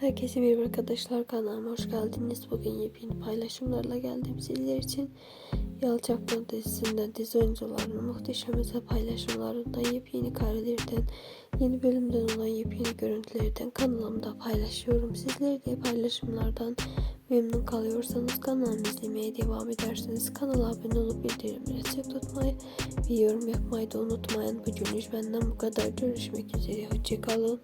Herkese merhaba arkadaşlar kanalıma hoş geldiniz. Bugün yepyeni paylaşımlarla geldim sizler için. Yalçapkın dizisinde dizi oyuncularının muhteşem özel paylaşımlarında yepyeni karelerden, yeni bölümden olan yepyeni görüntülerden kanalımda paylaşıyorum. Sizler de paylaşımlardan memnun kalıyorsanız kanalımı izlemeye devam edersiniz. kanala abone olup bildirimleri açık tutmayı ve yorum yapmayı da unutmayın. Bugünlük benden bu kadar. Görüşmek üzere. Hoşçakalın.